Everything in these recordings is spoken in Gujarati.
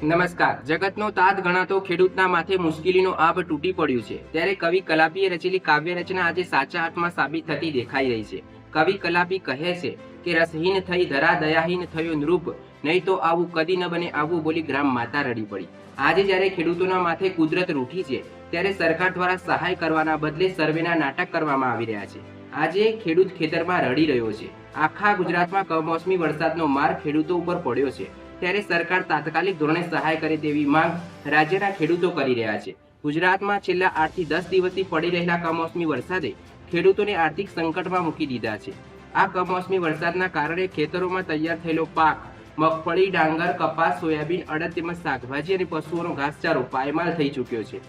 નમસ્કાર. જગતનો તાત ગણાતો ખેડૂતના માથે મુશ્કેલીનો આભ તૂટી પડ્યું છે. ત્યારે કવિ કલાપીએ રચેલી કાવ્ય રચના આજે સાચા અર્થમાં સાબિત થતી દેખાઈ રહી છે. કવિ કલાપી કહે છે કે રસહીન થઈ ધરા દયાહીન થયો નૃપ, નહીં તો આવું કદી ન બને આવું બોલી ગ્રામ માતા રડી પડી. આજે જ્યારે ખેડૂતોના માથે કુદરત રૂઠી છે, ત્યારે સરકાર દ્વારા સહાય કરવાના બદલે સર્વેના નાટક કરવામાં આવી રહ્યા છે. આજે ખેડૂત ખેતરમાં રડી રહ્યો છે. આખા ગુજરાતમાં કમોસમી વરસાદનો માર ખેડૂતો ઉપર પડ્યો છે. ત્યારે સરકાર તાત્કાલિક ધોરણે સહાય કરે તેવી માંગ રાજ્યના ખેડૂતો કરી રહ્યા છે. ગુજરાતમાં છેલ્લા આઠથી દસ દિવસથી પડી રહેલા કમોસમી વરસાદે ખેડૂતોને આર્થિક સંકટમાં મૂકી દીધા છે. આ કમોસમી વરસાદના કારણે ખેતરોમાં તૈયાર થયેલો પાક, મગફળી, ડાંગર, કપાસ, સોયાબીન, અડદ તેમજ શાકભાજી અને પશુઓનો ઘાસચારો પાયમાલ થઈ ચૂક્યો છે.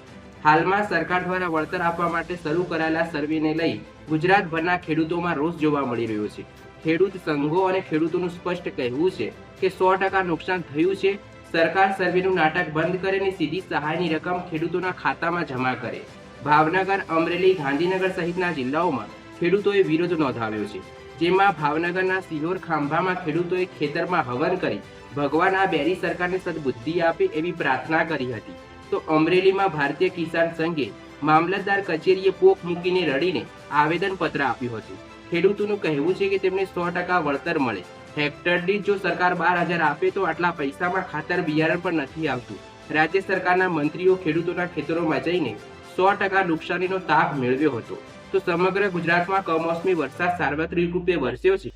હાલમાં સરકાર દ્વારા વળતર આપવા માટે શરૂ કરાયેલા સર્વેને લઈ ગુજરાતભરના ખેડૂતોમાં રોષ જોવા મળી રહ્યો છે. ખેડૂત સંઘો અને ખેડૂતોનું સ્પષ્ટ કહેવું છે કે સો ટકા નુકસાન થયું છે. સરકાર સર્વેનું નાટક બંધ કરે અને સીધી સહાયની રકમ ખેડૂતોના ખાતામાં જમા કરે. ભાવનગર, અમરેલી, ગાંધીનગર સહિતના જિલ્લાઓમાં ખેડૂતોએ વિરોધ નોંધાવ્યો છે. જેમાં ભાવનગરના સિહોર ખાંભામાં ખેડૂતોએ ખેતરમાં હવન કરી ભગવાન આ બેરી સરકારને સદબુદ્ધિ આપે એવી પ્રાર્થના કરી હતી. તો અમરેલીમાં ભારતીય કિસાન સંઘે મામલતદાર કચેરીએ પોક મૂકીને રડીને આવેદન પત્ર આપ્યું હતું. ખેડૂતોનું કહેવું છે કે તેમને સો ટકા વળતર મળે. હેક્ટર દીઠ જો સરકાર બાર હજાર આપે તો આટલા પૈસામાં ખાતર બિયારણ પણ નથી આવતું. રાજ્ય સરકારના મંત્રીઓ ખેડૂતોના ખેતરોમાં જઈને સો ટકા નુકસાનીનો તાપ મેળવ્યો હતો. તો સમગ્ર ગુજરાતમાં કમોસમી વરસાદ સાર્વત્રિક રૂપે વરસ્યો છે.